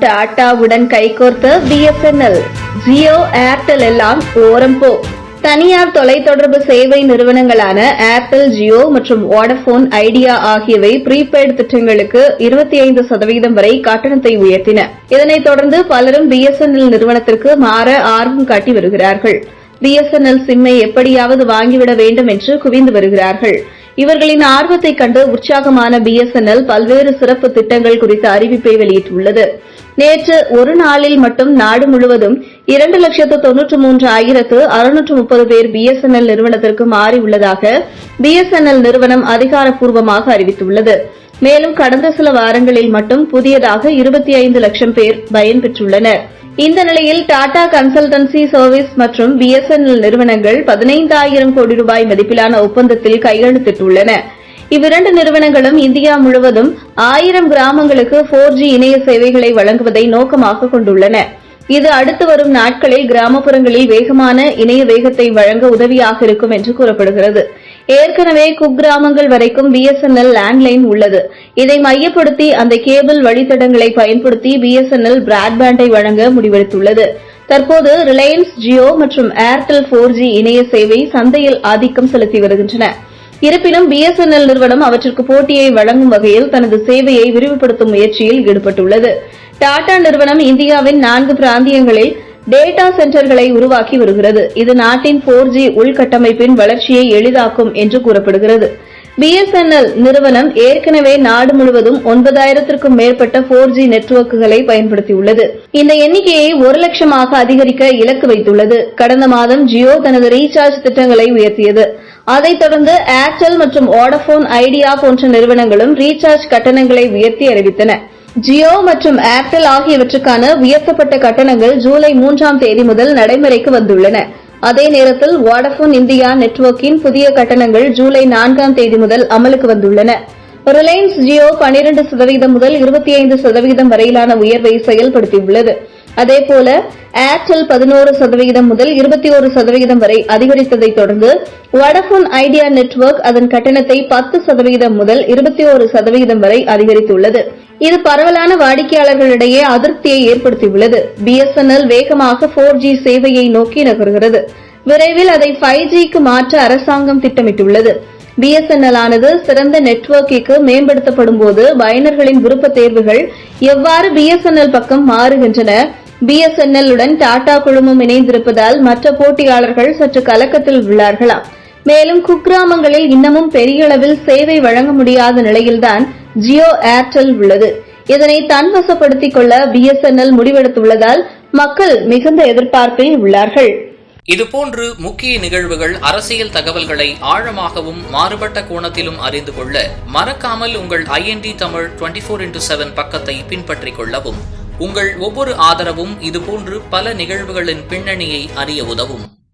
டாடாவுடன் கைகோர்த்த BSNL Jio Airtel எல்லாம் ஓரம் போ. தனியார் தொலைத்தொடர்பு சேவை நிறுவனங்களான ஏர்டெல் ஜியோ மற்றும் வோடபோன் ஐடியா ஆகியவை ப்ரீபெய்டு திட்டங்களுக்கு இருபத்தி ஐந்து சதவீதம் வரை கட்டணத்தை உயர்த்தின. இதனைத் தொடர்ந்து பலரும் பிஎஸ்என்எல் நிறுவனத்திற்கு மாற ஆர்வம் காட்டி வருகிறார்கள். பிஎஸ்என்எல் சிம்மை எப்படியாவது வாங்கிவிட வேண்டும் என்று குவிந்து வருகிறார்கள். இவர்களின் ஆர்வத்தை கண்டு உற்சாகமான பிஎஸ்என்எல் பல்வேறு சிறப்பு திட்டங்கள் குறித்த அறிவிப்பை வெளியிட்டுள்ளது. நேற்று ஒரு நாளில் மட்டும் நாடு முழுவதும் இரண்டு லட்சத்து தொன்னூற்று மூன்று ஆயிரத்து அறுநூற்று முப்பது பேர் பிஎஸ்என்எல் நிறுவனத்திற்கு மாறியுள்ளதாக பிஎஸ்என்எல் நிறுவனம் அதிகாரப்பூர்வமாக அறிவித்துள்ளது. மேலும் கடந்த சில வாரங்களில் மட்டும் புதியதாக இருபத்தி ஐந்து லட்சம் பேர் பயன்பெற்றுள்ளனர் இந்த நிலையில் டாடா கன்சல்டன்சி சர்வீஸ் மற்றும் பிஎஸ்என்எல் நிறுவனங்கள் பதினைந்தாயிரம் கோடி ரூபாய் மதிப்பிலான ஒப்பந்தத்தில் கையெழுத்திட்டுள்ளன. இவ்விரண்டு நிறுவனங்களும் இந்தியா முழுவதும் ஆயிரம் கிராமங்களுக்கு போர் ஜி இணைய சேவைகளை வழங்குவதை நோக்கமாக கொண்டுள்ளன. இது அடுத்து வரும் நாட்களில் கிராமப்புறங்களில் வேகமான இணைய வேகத்தை வழங்க உதவியாக இருக்கும் என்று கூறப்படுகிறது. ஏற்கனவே குக்கிராமங்கள் வரைக்கும் பிஎஸ்என்எல் லேண்ட்லைன் உள்ளது. இதை மையப்படுத்தி அந்த கேபிள் வழித்தடங்களை பயன்படுத்தி பிஎஸ்என்எல் பிராட்பேண்டை வழங்க முடிவெடுத்துள்ளது. தற்போது ரிலையன்ஸ் ஜியோ மற்றும் ஏர்டெல் போர் ஜி இணைய சேவை சந்தையில் ஆதிக்கம் செலுத்தி வருகின்றன. இருப்பினும் பிஎஸ்என்எல் நிறுவனம் அவற்றிற்கு போட்டியை வழங்கும் வகையில் தனது சேவையை விரிவுபடுத்தும் முயற்சியில் ஈடுபட்டுள்ளது. டாடா நிறுவனம் இந்தியாவின் நான்கு பிராந்தியங்களில் டேட்டா சென்டர்களை உருவாக்கி வருகிறது. இது நாட்டின் போர் ஜி உள்கட்டமைப்பின் வளர்ச்சியை எளிதாக்கும் என்று கூறப்படுகிறது. பிஎஸ்என்எல் நிறுவனம் ஏற்கனவே நாடு முழுவதும் ஒன்பதாயிரத்திற்கும் மேற்பட்ட போர் ஜி நெட்வொர்க்குகளை பயன்படுத்தியுள்ளது. இந்த எண்ணிக்கையை ஒரு லட்சமாக அதிகரிக்க இலக்கு வைத்துள்ளது. கடந்த மாதம் ஜியோ தனது ரீசார்ஜ் திட்டங்களை உயர்த்தியது. அதைத் தொடர்ந்து ஏர்டெல் மற்றும் ஓடபோன் ஐடியா போன்ற நிறுவனங்களும் ரீசார்ஜ் கட்டணங்களை உயர்த்தி அறிவித்தன. ஜியோ மற்றும் ஏர்டெல் ஆகியவற்றுக்கான உயர்த்தப்பட்ட கட்டணங்கள் ஜூலை மூன்றாம் தேதி முதல் நடைமுறைக்கு வந்துள்ளன. அதே நேரத்தில் வோடபோன் இந்தியா நெட்வொர்க்கின் புதிய கட்டணங்கள் ஜூலை நான்காம் தேதி முதல் அமலுக்கு வந்துள்ளன. ரிலையன்ஸ் ஜியோ 12% சதவீதம் முதல் இருபத்தி ஐந்து சதவீதம் வரையிலான உயர்வை செயல்படுத்தியுள்ளது. அதேபோல ஏர்டெல் பதினோரு சதவீதம் முதல் இருபத்தி ஒரு சதவீதம் வரை அதிகரித்ததை தொடர்ந்து வடபோன் ஐடியா நெட்வொர்க் அதன் கட்டணத்தை பத்து சதவீதம் முதல் இருபத்தி ஒரு சதவீதம் வரை அதிகரித்துள்ளது. இது பரவலான வாடிக்கையாளர்களிடையே அதிருப்தியை ஏற்படுத்தியுள்ளது. பிஎஸ்என்எல் வேகமாக போர் ஜி சேவையை நோக்கி நகர்கிறது. விரைவில் அதை ஃபைவ் ஜிக்கு மாற்ற அரசாங்கம் திட்டமிட்டுள்ளது. பிஎஸ்என்எல் ஆனது சிறந்த நெட்வொர்க்கிற்கு மேம்படுத்தப்படும் போது பயனர்களின் விருப்ப தேர்வுகள் எவ்வாறு பிஎஸ்என்எல் பக்கம் மாறுகின்றன? பிஎஸ்என்எல் உடன் டாடா குழுமம் இணைந்திருப்பதால் மற்ற போட்டியாளர்கள் சற்று கலக்கத்தில் உள்ளார்களாம். மேலும் குக்கிராமங்களில் இன்னமும் பெரிய அளவில் சேவை வழங்க முடியாத நிலையில்தான் ஜியோ ஏர்டெல் உள்ளது. இதனை தன்வசப்படுத்திக் கொள்ள பிஎஸ்என்எல் முடிவெடுத்துள்ளதால் மக்கள் மிகுந்த எதிர்பார்ப்பில் உள்ளார்கள். இதுபோன்று முக்கிய நிகழ்வுகள் அரசியல் தகவல்களை ஆழமாகவும் மாறுபட்ட கோணத்திலும் அறிந்து கொள்ள மறக்காமல் உங்கள் IND Tamil twenty four into seven பக்கத்தை பின்பற்றிக் கொள்ளவும். உங்கள் ஒவ்வொரு ஆதரவும் இதுபோன்று பல நிகழ்வுகளின் பின்னணியை அறிய உதவும்.